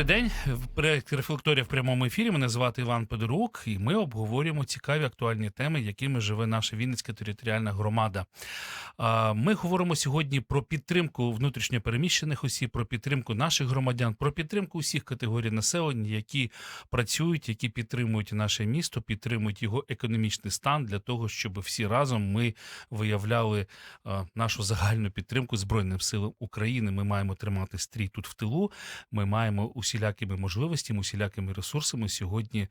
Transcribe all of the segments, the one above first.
Добрий день. В проєкті Рефлекторія в прямому ефірі. Мене звати Іван Подорук, і ми обговорюємо цікаві актуальні теми, якими живе наша Вінницька територіальна громада. Ми говоримо сьогодні про підтримку внутрішньопереміщених осіб, про підтримку наших громадян, про підтримку усіх категорій населення, які працюють, які підтримують наше місто, підтримують його економічний стан для того, щоб всі разом ми виявляли нашу загальну підтримку Збройним силам України. Ми маємо тримати стрій тут в тилу. Ми маємо усілякими можливостями, усілякими ресурсами сьогодні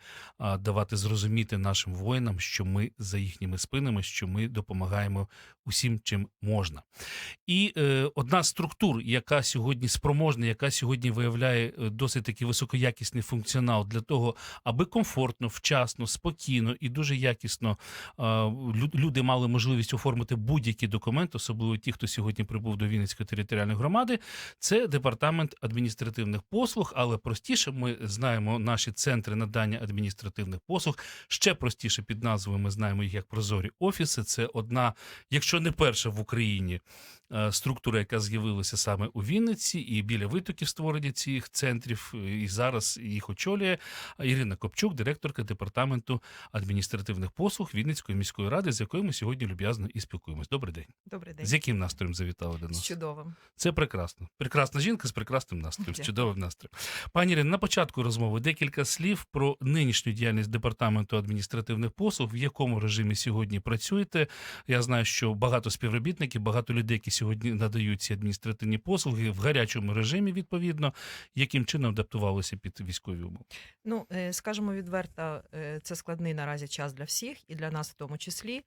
давати зрозуміти нашим воїнам, що ми за їхніми спинами, що ми допомагаємо усім, чим можна. І е, одна з структур, яка сьогодні спроможна, яка сьогодні виявляє е, досить таки високоякісний функціонал для того, аби комфортно, вчасно, спокійно і дуже якісно е, люди мали можливість оформити будь-які документи, особливо ті, хто сьогодні прибув до Вінницької територіальної громади. Це департамент адміністративних послуг, але простіше ми знаємо наші центри надання адміністративних послуг. Ще простіше під назвою ми знаємо їх як прозорі офіси. Це одна, якщо не перша в Україні. е, Структура, яка з'явилася саме у Вінниці, і біля витоків створення цих центрів, і зараз їх очолює Ірина Копчук, директорка департаменту адміністративних послуг Вінницької міської ради, з якою ми сьогодні люб'язно і спілкуємось. Добрий день. Добрий день. З яким настроєм завітали до З нас? чудовим. Це прекрасно. Прекрасна жінка з прекрасним настроєм, з чудовим настроєм. Пані Ірино, на початку розмови декілька слів про нинішню діяльність департаменту адміністративних послуг, в якому режимі сьогодні працюєте. Я знаю, що багато співробітників, багато людей, які сьогодні надають ці адміністративні послуги в гарячому режимі, відповідно, яким чином адаптувалися під військові умови. Ну, е, скажемо відверто, е, це складний наразі час для всіх і для нас в тому числі.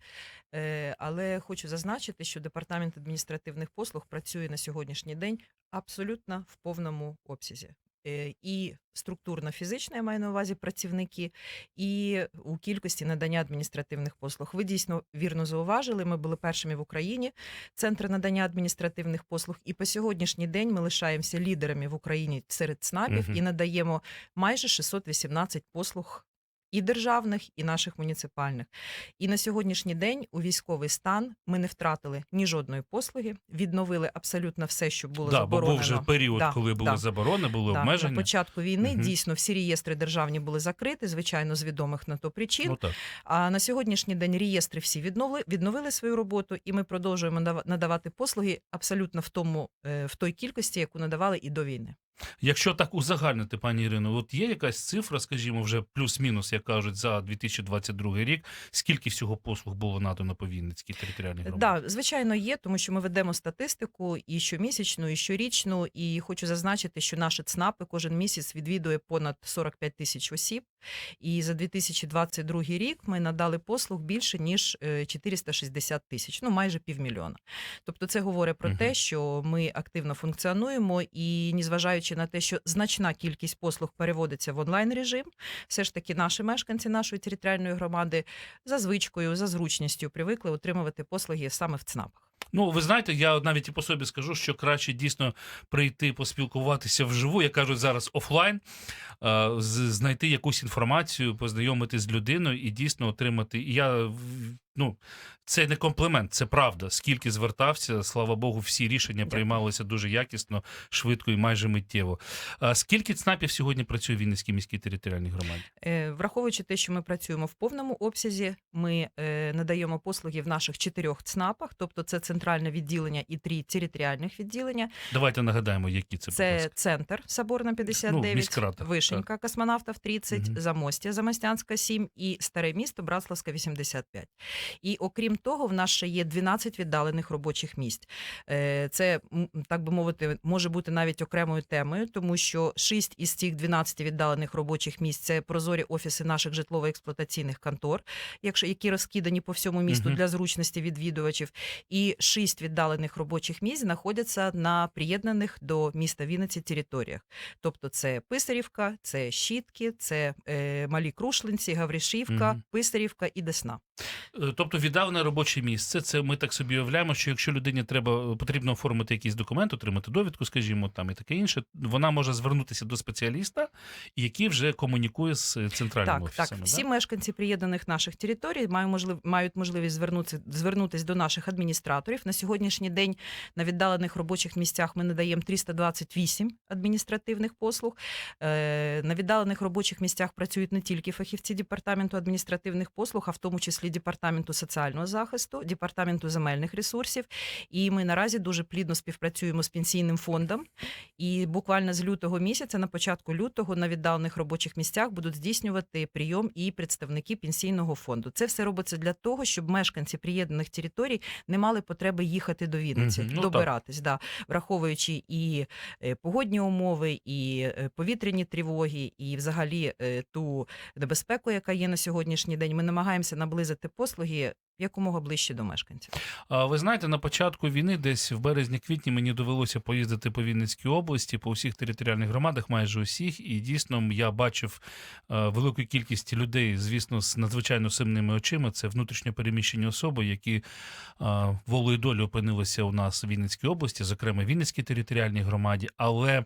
Е, Але хочу зазначити, що департамент адміністративних послуг працює на сьогоднішній день абсолютно в повному обсязі. Е, І структурно-фізично, я маю на увазі працівники, і у кількості надання адміністративних послуг. Ви дійсно вірно зауважили. Ми були першими в Україні центри надання адміністративних послуг. І по сьогоднішній день ми лишаємося лідерами в Україні серед СНАПів угу. і надаємо майже 618 послуг. І державних, і наших муніципальних. І на сьогоднішній день у військовий стан ми не втратили ні жодної послуги, відновили абсолютно все, що було Да, бо був вже період, Да, коли були да. заборони, були Да, обмеження. на початку війни Мгм. дійсно всі реєстри державні були закриті, звичайно, з відомих на то причин. Ну так. А на сьогоднішній день реєстри всі відновили, відновили свою роботу, і ми продовжуємо нада- надавати послуги абсолютно в тому е, в той кількості, яку надавали і до війни. Якщо так узагальнити, пані Ірино, от є якась цифра, скажімо, вже плюс-мінус, як кажуть, за 2022 рік, скільки всього послуг було надано по Вінницькій територіальній громаді? Да, звичайно, є, тому що ми ведемо статистику і щомісячну, і щорічну. І хочу зазначити, що наші ЦНАПи кожен місяць відвідує понад 45 тисяч осіб. І за 2022 рік ми надали послуг більше ніж е, 460 тисяч, ну майже півмільйона. Тобто, це говорить про Мгм. те, що ми активно функціонуємо, і незважаючи на те, що значна кількість послуг переводиться в онлайн режим, все ж таки наші мешканці нашої територіальної громади за звичкою, за зручністю привикли отримувати послуги саме в ЦНАПах. Ну, ви знаєте, я навіть і по собі скажу, що краще дійсно прийти поспілкуватися вживу, як кажуть зараз офлайн, е, знайти якусь інформацію, познайомитись з людиною і дійсно отримати. І я ну, це не комплімент, це правда. Скільки звертався, слава Богу, всі рішення приймалися дуже якісно, швидко і майже миттєво. А скільки ЦНАПів сьогодні працює в Вінницькій міській територіальній громаді? Е, Враховуючи те, що ми працюємо в повному обсязі, ми е, надаємо послуги в наших чотирьох ЦНАПах, тобто це центральне відділення і три територіальних відділення. Давайте нагадаємо, які це Це центр Соборна 59, Ну, Вишенька, Космонавтів 30, Мгм. Замостя, Замостянська 7 і Старе місто, Братславська 85. І окрім того, в нас ще є 12 віддалених робочих місць. Е, Це, так би мовити, може бути навіть окремою темою, тому що 6 із цих 12 віддалених робочих місць це прозорі офіси наших житлово-експлуатаційних контор, якщо які розкидані по всьому місту для зручності відвідувачів. І 6 віддалених робочих місць знаходяться на приєднаних до міста Вінниці територіях. Тобто це Писарівка, це щітки, це е, малі крушлинці, Гавришівка, Мгм. Писарівка і Десна. Тобто віддалене робоче місце. Це ми так собі уявляємо, що якщо людині треба потрібно оформити якийсь документ, отримати довідку, скажімо, там і таке інше, вона може звернутися до спеціаліста, який вже комунікує з центральними Так, офісами. так. да? Всі мешканці приєднаних наших територій мають можлив, мають можливість звернутися звернутися до наших адміністраторів. На сьогоднішній день на віддалених робочих місцях ми надаємо 328 адміністративних послуг. Е, на віддалених робочих місцях працюють не тільки фахівці департаменту адміністративних послуг, а в тому числі департаменту соціального захисту, департаменту земельних ресурсів. І ми наразі дуже плідно співпрацюємо з пенсійним фондом. І буквально з лютого місяця, на початку лютого, на віддалених робочих місцях будуть здійснювати прийом і представники пенсійного фонду. Це все робиться для того, щоб мешканці приєднаних територій не мали потреби їхати до Вінниці, ну добиратись, да, враховуючи і е, погодні умови, і е, повітряні тривоги, і взагалі е, ту небезпеку, яка є на сьогоднішній день. Ми намагаємося наблизити послуги here якомога ближче до мешканців. Ви знаєте, на початку війни, десь в березні-квітні, мені довелося поїздити по Вінницькій області, по всіх територіальних громадах, майже усіх, і дійсно я бачив велику кількість людей, звісно, з надзвичайно сумними очима. Це внутрішньо переміщені особи, які волею долі опинилися у нас в Вінницькій області, зокрема Вінницькій територіальній громаді. Але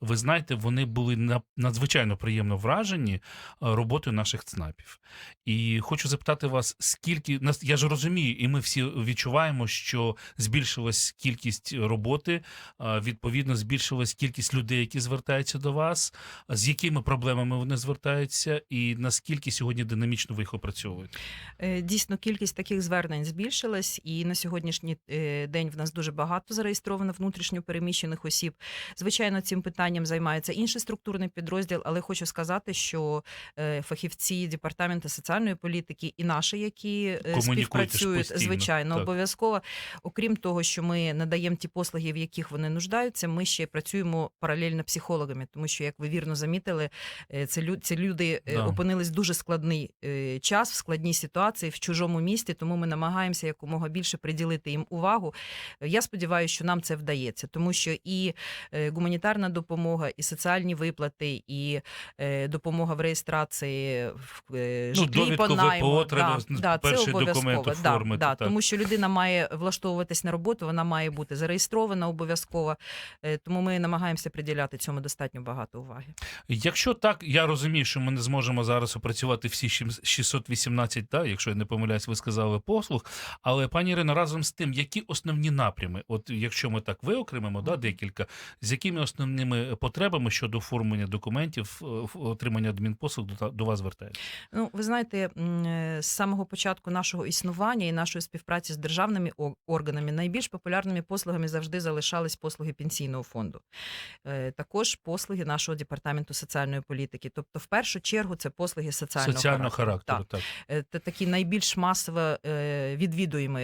ви знаєте, вони були надзвичайно приємно вражені роботою наших ЦНАПів. І хочу запитати вас, скільки нас я ж розумію, і ми всі відчуваємо, що збільшилась кількість роботи, відповідно, збільшилась кількість людей, які звертаються до вас. З якими проблемами вони звертаються, і наскільки сьогодні динамічно ви їх опрацьовуєте? Е, Дійсно, кількість таких звернень збільшилась, і на сьогоднішній е, день в нас дуже багато зареєстровано внутрішньо переміщених осіб. Звичайно, цим питанням займається інший структурний підрозділ, але хочу сказати, що е, фахівці департаменту соціальної політики і наші, які е, співпрацюють, звичайно, так. обов'язково. Окрім того, що ми надаємо ті послуги, в яких вони нуждаються, ми ще працюємо паралельно психологами, тому що, як ви вірно замітили, е, це лю- ці люди е, Да. опинились в дуже складний е, час, в складній ситуації, в чужому місті, тому ми намагаємося якомога більше приділити їм увагу. Я сподіваюся, що нам це вдається, тому що і гуманітарна допомога, і соціальні виплати, і допомога в реєстрації в Ну, довідку по найму. ВПО треба да, да, це перший обов'язково. документ да, тому що людина має влаштовуватись на роботу, вона має бути зареєстрована обов'язково. Е, Тому ми намагаємося приділяти цьому достатньо багато уваги. Якщо так, я розумію, що ми не зможемо зараз опрацювати всі щим- 618, та, якщо я не помиляюсь, ви сказали послуг. Але пані Ірино, разом з тим, які основні напрями, от якщо ми так виокремимо, да, декілька, з якими основними потребами щодо оформлення документів, е, отримання адмінпослуг до, до вас звертаються? Ну, ви знаєте, е, з самого початку нашого існування і нашої співпраці з державними органами найбільш популярними послугами завжди залишались послуги пенсійного фонду. Е, Також послуги нашого департаменту соціальної політики. Тобто, в першу чергу, це послуги соціального, Соціального характеру, Так. так. Е, Це такі найбільш масово е, відвідуємо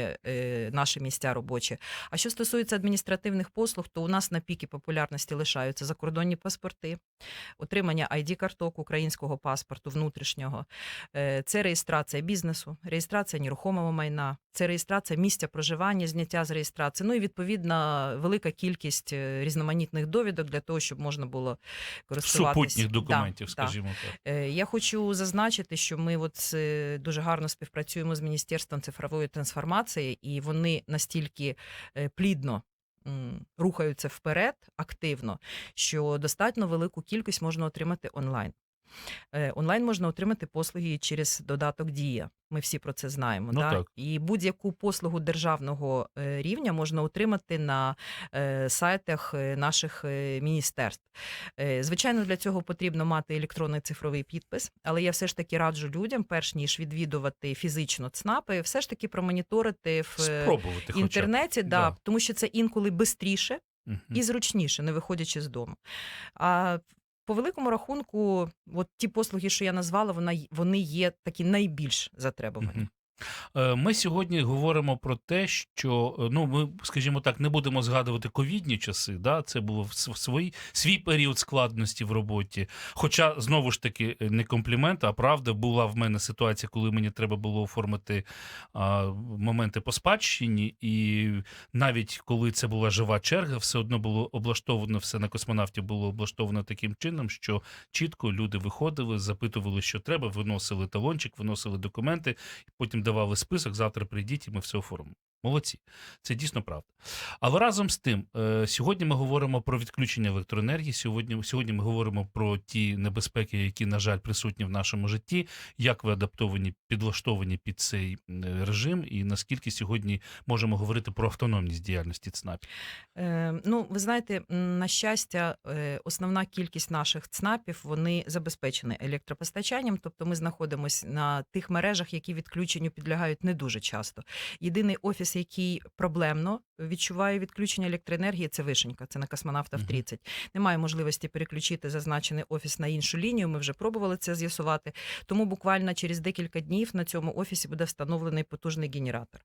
наші місця робочі. А що стосується адміністративних послуг, то у нас на піки популярності лишаються закордонні паспорти, отримання ID-карток українського паспорту внутрішнього, це реєстрація бізнесу, реєстрація нерухомого майна, це реєстрація місця проживання, зняття з реєстрації. Ну і відповідно велика кількість е, різноманітних довідок для того, щоб можна було користуватися Супутніх документів, скажімо так. Е, Я хочу зазначити, що ми от е, дуже гарно співпрацюємо з Міністерством цифрової трансформації, і вони настільки плідно. Рухаються вперед активно, що достатньо велику кількість можна отримати онлайн. Е, Онлайн можна отримати послуги через додаток Дія. Ми всі про це знаємо. Ну да? так. І будь-яку послугу державного е, рівня можна отримати на е, сайтах е, наших міністерств. Звичайно, для цього потрібно мати електронний цифровий підпис, але я все ж таки раджу людям, перш ніж відвідувати фізично ЦНАПи, все ж таки промоніторити в Спробувати інтернеті, да, Да. тому що це інколи швидше і зручніше, не виходячи з дому. А по великому рахунку, от ті послуги, що я назвала, вона вони є такі найбільш затребувані. Е, Ми сьогодні говоримо про те, що е, ну ми, скажімо так, не будемо згадувати ковідні часи. Да, це було в с- в свій, свій період складності в роботі. Хоча знову ж таки е, не комплімент, а правда була в мене ситуація, коли мені треба було оформити а, моменти по спадщині, і навіть коли це була жива черга, все одно було облаштовано все на космонавті було облаштовано таким чином, що чітко люди виходили, запитували, що треба, виносили талончик, виносили документи, потім давали список. Завтра прийдіть, і ми все оформимо. Молодці, це дійсно правда. Але разом з тим, е, сьогодні ми говоримо про відключення електроенергії. Сьогодні, сьогодні ми говоримо про ті небезпеки, які, на жаль, присутні в нашому житті. Як ви адаптовані, підлаштовані під цей режим, і наскільки сьогодні можемо говорити про автономність діяльності ЦНАПів? Е, ну, ви знаєте, на щастя, е, основна кількість наших ЦНАПів вони забезпечені електропостачанням, тобто ми знаходимося на тих мережах, які відключенню підлягають не дуже часто. Єдиний офіс, який проблемно відчуває відключення електроенергії, це вишенька, це на космонавта в Мгм. 30. Немає можливості переключити зазначений офіс на іншу лінію. Ми вже пробували це з'ясувати. Тому буквально через декілька днів на цьому офісі буде встановлений потужний генератор.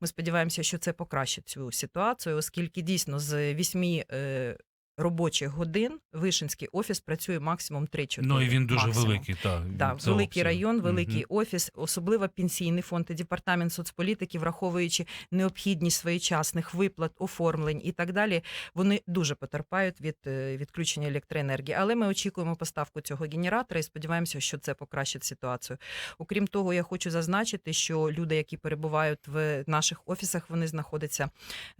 Ми сподіваємося, що це покращить цю ситуацію, оскільки дійсно з вісьми е, робочих годин Вишинський офіс працює максимум 3-4. Ну і він дуже максимум. великий. Так, Да, великий обсяг. район, великий Мгм. офіс, особливо пенсійний фонд і департамент соцполітики, враховуючи необхідність своєчасних виплат, оформлень і так далі, вони дуже потерпають від е, відключення електроенергії. Але ми очікуємо поставку цього генератора і сподіваємося, що це покращить ситуацію. Окрім того, я хочу зазначити, що люди, які перебувають в наших офісах, вони знаходяться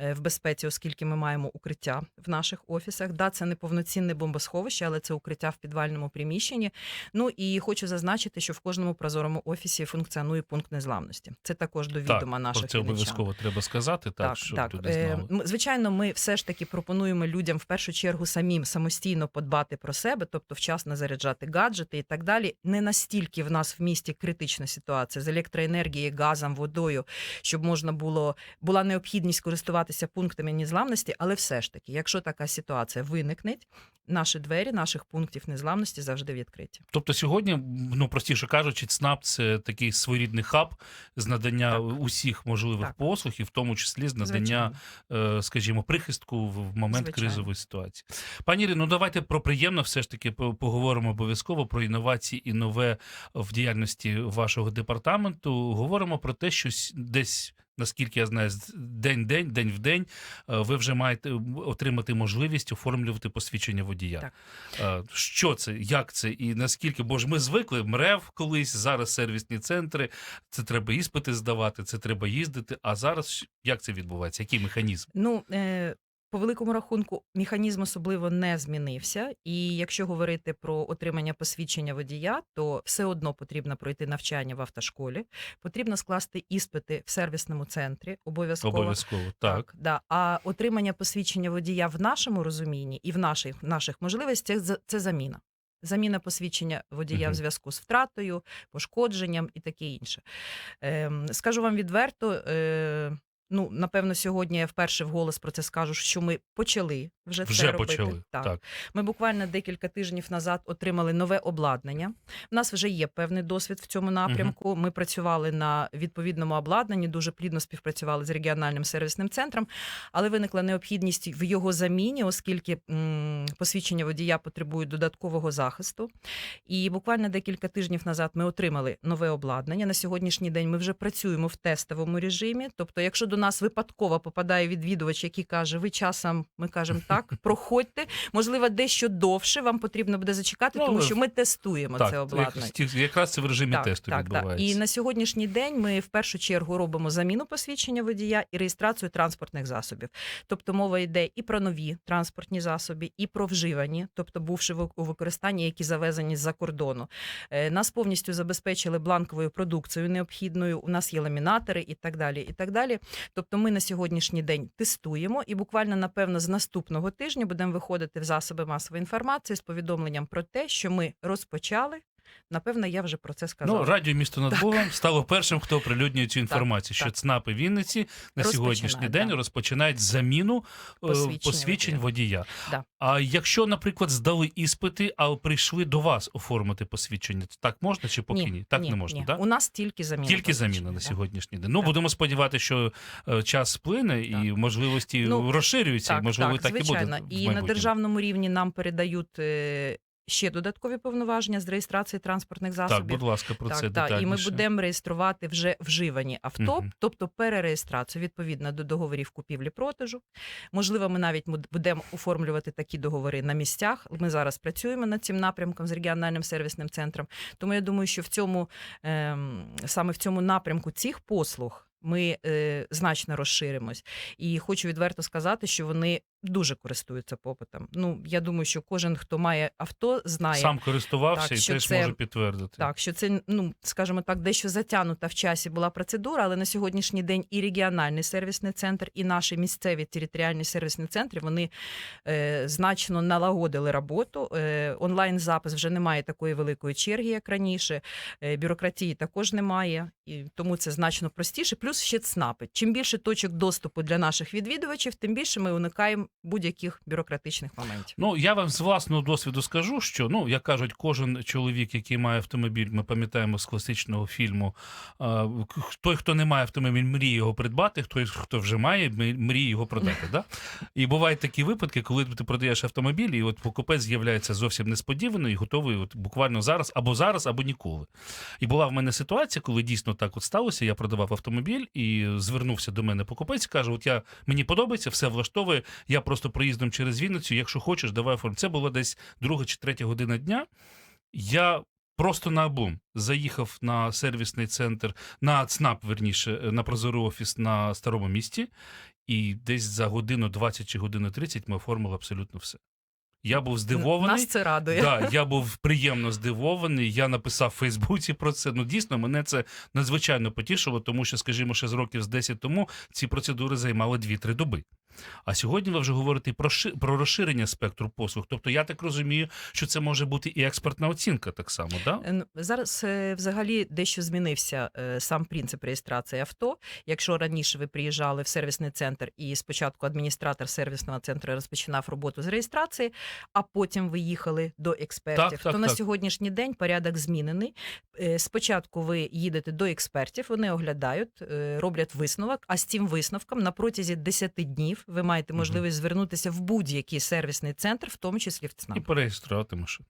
е, в безпеці, оскільки ми маємо укриття в наших офісах. Да, це не повноцінне бомбосховище, але це укриття в підвальному приміщенні. Ну і хочу зазначити, що в кожному прозорому офісі функціонує пункт незламності. Це також до відома наших про це обов'язково треба сказати, так, Так, щоб так. люди Е, знали. Звичайно, ми все ж таки пропонуємо людям в першу чергу самим самостійно подбати про себе, тобто вчасно заряджати гаджети і так далі. Не настільки в нас в місті критична ситуація з електроенергією, газом, водою, щоб можна було була необхідність користуватися пунктами незламності, але все ж таки, якщо така ситуація виникне, наші двері наших пунктів незламності завжди відкриті. Тобто сьогодні, ну простіше кажучи, ЦНАП це такий своєрідний хаб з надання Так. усіх можливих Так. послуг, і в тому числі з надання, Звичайно. е, скажімо, прихистку в момент Звичайно. кризової ситуації. Пані Ірино, ну давайте про приємно все ж таки поговоримо обов'язково про інновації і нове в діяльності вашого департаменту. Говоримо про те, що десь. Наскільки я знаю, з- день-день, день в день е, ви вже маєте отримати можливість оформлювати посвідчення водія. Так. Е, Що це, як це і наскільки? Бо ж ми звикли МРЕВ колись, зараз сервісні центри. Це треба іспити здавати, це треба їздити. А зараз як це відбувається? Який механізм? Ну, е, по великому рахунку, механізм особливо не змінився. І якщо говорити про отримання посвідчення водія, то все одно потрібно пройти навчання в автошколі, потрібно скласти іспити в сервісному центрі, обов'язково. Обов'язково так. да. А отримання посвідчення водія в нашому розумінні і в наших, наших можливостях це, це заміна. Заміна посвідчення водія Мгм. в зв'язку з втратою, пошкодженням і таке інше. Ем, скажу вам відверто, е, ну, напевно, сьогодні я вперше вголос про це скажу, що ми почали вже, це Вже робити. почали. Так. Так. Ми буквально декілька тижнів назад отримали нове обладнання. У нас вже є певний досвід в цьому напрямку. Ми працювали на відповідному обладнанні, дуже плідно співпрацювали з регіональним сервісним центром, але виникла необхідність в його заміні, оскільки м, посвідчення водія потребують додаткового захисту. І буквально декілька тижнів назад ми отримали нове обладнання. На сьогоднішній день ми вже працюємо в тестовому режимі. Тобто, якщо до нас випадково попадає відвідувач, який каже, ви часом, ми кажемо так, проходьте, можливо, дещо довше вам потрібно буде зачекати, Ну, тому що ми тестуємо це обладнання. якраз, це в режимі тесту так, так. відбувається. І на сьогоднішній день ми в першу чергу робимо заміну посвідчення водія і реєстрацію транспортних засобів. Тобто мова йде і про нові транспортні засоби, і про вживані, тобто бувши у використанні, які завезені з-за кордону. Е, Нас повністю забезпечили бланковою продукцією необхідною. У нас є ламінатори і так далі. І так далі. Тобто, ми на сьогоднішній день тестуємо і буквально напевно з наступного тижня будемо виходити в засоби масової інформації з повідомленням про те, що ми розпочали Напевно, я вже про це сказала. Ну, радіо місто над Так. Богом стало першим, хто оприлюднює цю інформацію, що так. ЦНАПи Вінниці на сьогоднішній день да. розпочинають заміну е, Посвідчення посвідчень водія. Да. А якщо, наприклад, здали іспити, а прийшли до вас оформити посвідчення, так можна чи поки ні? Так не можна, ні. так? У нас тільки заміна. Тільки заміна на да. сьогоднішній день. Ну, Так. будемо сподіватися, що е, час сплине і Так. можливості Ну, розширюються, і можливо, так, так, звичайно. і буде. І на державному рівні нам передають е, ще додаткові повноваження з реєстрації транспортних засобів. Так, будь ласка, про так, це так. І ми будемо реєструвати вже вживані авто, Мгм. тобто перереєстрацію відповідно до договорів купівлі-продажу. Можливо, ми навіть будемо оформлювати такі договори на місцях. Ми зараз працюємо над цим напрямком з регіональним сервісним центром. Тому я думаю, що в цьому ем, саме в цьому напрямку цих послуг. Ми е, значно розширимось, і хочу відверто сказати, що вони дуже користуються попитом. Ну я думаю, що кожен, хто має авто, знає Сам користувався Так, і теж це- може підтвердити. так, що це, ну скажімо так, дещо затягнута в часі була процедура, але на сьогоднішній день і регіональний сервісний центр, і наші місцеві територіальні сервісні центри вони е, значно налагодили роботу. Е, онлайн запис вже немає такої великої черги, як раніше. Е, бюрократії також немає, і тому це значно простіше. Плюс ще ЦНАПи. Чим більше точок доступу для наших відвідувачів, тим більше ми уникаємо будь-яких бюрократичних моментів. Ну я вам з власного досвіду скажу, що ну як кажуть, кожен чоловік, який має автомобіль, ми пам'ятаємо з класичного фільму. Той, хто не має автомобіль, мріє його придбати. Той, хто вже має, мріє його продати. Да? І бувають такі випадки, коли ти продаєш автомобіль, і от покупець з'являється зовсім несподівано і готовий от буквально зараз, або зараз, або ніколи. І була в мене ситуація, коли дійсно так от сталося. Я продавав автомобіль і звернувся до мене покупець. каже: От я мені подобається, все влаштовує. Я просто проїздом через Вінницю. Якщо хочеш, давай оформ. Це було десь друга чи третя година дня. Я просто на обум заїхав на сервісний центр, на ЦНАП, верніше, на Прозорий офіс на старому місті, і десь за годину 20 чи годину 30 ми оформили абсолютно все. Я був здивований. Нас це радує. Да, я був приємно здивований. Я написав в Фейсбуці про це. Ну дійсно мене це надзвичайно потішило, тому що, скажімо, ще з років з 10 тому ці процедури займали 2-3 доби. А сьогодні ви вже говорите про ши- про розширення спектру послуг. Тобто, я так розумію, що це може бути і експертна оцінка так само, да? Зараз е, взагалі дещо змінився е, сам принцип реєстрації авто. Якщо раніше ви приїжджали в сервісний центр і спочатку адміністратор сервісного центру розпочинав роботу з реєстрації, а потім ви їхали до експертів, Так, так, то на так. сьогоднішній день порядок змінений. Е, Спочатку ви їдете до експертів, вони оглядають, роблять висновок. А з цим висновком на протязі 10 днів ви маєте можливість звернутися в будь-який сервісний центр, в тому числі в ЦНАП. І перереєструвати машину.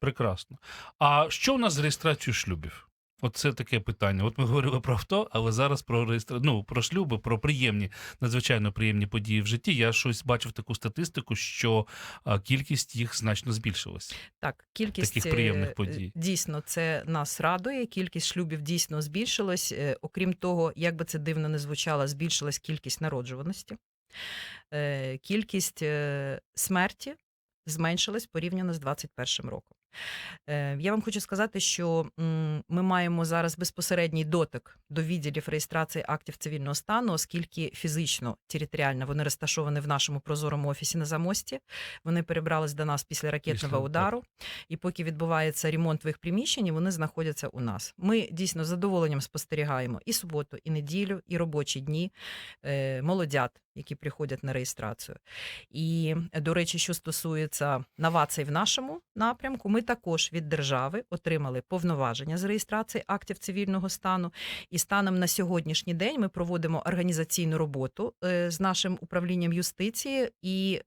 Прекрасно. А що в нас з реєстрацією шлюбів? От це таке питання. От ми говорили про авто, але зараз про реєстра... ну, про шлюби, про приємні, надзвичайно приємні події в житті. Я щось бачив таку статистику, що кількість їх значно збільшилась. Так, кількість Таких приємних е, подій. Дійсно, це нас радує. Кількість шлюбів дійсно збільшилась. Е, Окрім того, як би це дивно не звучало, збільшилась кількість народжуваності. Е, Кількість е, смерті зменшилась порівняно з 2021 роком. Е, Я вам хочу сказати, що ми маємо зараз безпосередній дотик до відділів реєстрації актів цивільного стану, оскільки фізично, територіально вони розташовані в нашому прозорому офісі на замості. Вони перебрались до нас після ракетного Після, удару, і поки відбувається ремонт в їх приміщенні, вони знаходяться у нас. Ми дійсно з задоволенням спостерігаємо і суботу, і неділю, і робочі дні молодят, які приходять на реєстрацію. І до речі, що стосується новацій в нашому напрямку, ми також від держави отримали повноваження з реєстрації актів цивільного стану. І станом на сьогоднішній день ми проводимо організаційну роботу е, з нашим управлінням юстиції і.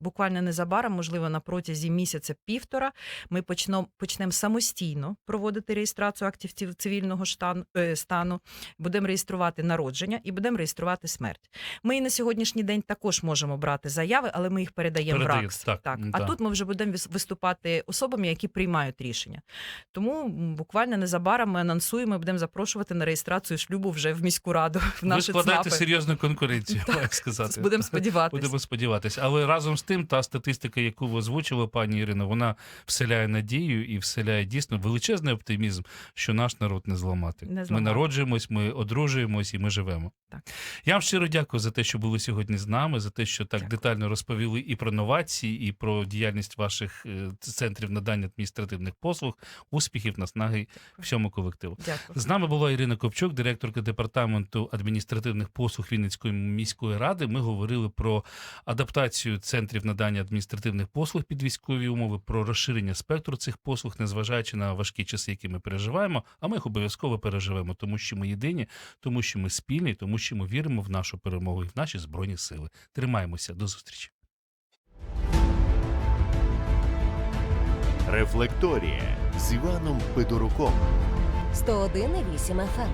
Буквально незабаром, можливо, на протязі місяця півтора, ми почнемо почнемо самостійно проводити реєстрацію актів цив- цивільного штан, е, стану, будемо реєструвати народження і будемо реєструвати смерть. Ми і на сьогоднішній день також можемо брати заяви, але ми їх передаємо в Передають, РАКС. так, А да. тут ми вже будемо вис- виступати особами, які приймають рішення. Тому буквально незабаром ми анонсуємо, будемо запрошувати на реєстрацію шлюбу вже в міську раду. В Ви наші складаєте ЦНАПи. серйозну конкуренцію, Так, маю сказати. Будемо сподіватися. Будемо сподіватися. Але разом з тим, та статистика, яку ви озвучили, пані Ірино, вона вселяє надію і вселяє дійсно величезний оптимізм, що наш народ не зламати. Не Ми народжуємось, ми одружуємось і ми живемо. Так. Я вам щиро дякую за те, що були сьогодні з нами, за те, що так Дякую. детально розповіли і про новації, і про діяльність ваших е, центрів надання адміністративних послуг, успіхів, наснаги всьому колективу. Дякую. З нами була Ірина Копчук, директорка департаменту адміністративних послуг Вінницької міської ради. Ми говорили про адаптацію центрів надання адміністративних послуг під військові умови, про розширення спектру цих послуг, незважаючи на важкі часи, які ми переживаємо. А ми їх обов'язково переживемо, тому що ми єдині, тому що ми спільні, тому що ми віримо в нашу перемогу і в наші збройні сили. Тримаємося до зустрічі. Рефлекторія з Іваном Пидоруком. 101,8 FM.